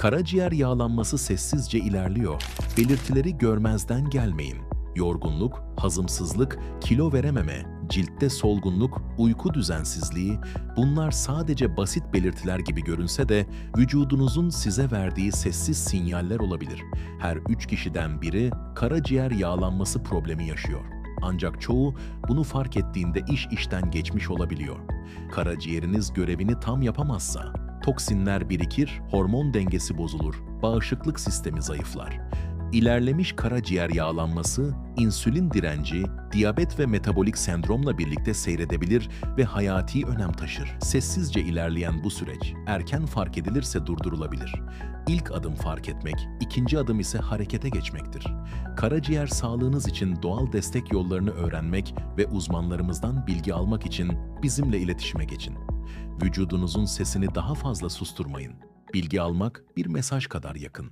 Karaciğer yağlanması sessizce ilerliyor. Belirtileri görmezden gelmeyin. Yorgunluk, hazımsızlık, kilo verememe, ciltte solgunluk, uyku düzensizliği bunlar sadece basit belirtiler gibi görünse de vücudunuzun size verdiği sessiz sinyaller olabilir. Her üç kişiden biri karaciğer yağlanması problemi yaşıyor. Ancak çoğu bunu fark ettiğinde iş işten geçmiş olabiliyor. Karaciğeriniz görevini tam yapamazsa toksinler birikir, hormon dengesi bozulur, bağışıklık sistemi zayıflar. İlerlemiş karaciğer yağlanması, insülin direnci, diyabet ve metabolik sendromla birlikte seyredebilir ve hayati önem taşır. Sessizce ilerleyen bu süreç erken fark edilirse durdurulabilir. İlk adım fark etmek, ikinci adım ise harekete geçmektir. Karaciğer sağlığınız için doğal destek yollarını öğrenmek ve uzmanlarımızdan bilgi almak için bizimle iletişime geçin. Vücudunuzun sesini daha fazla susturmayın. Bilgi almak bir mesaj kadar yakın.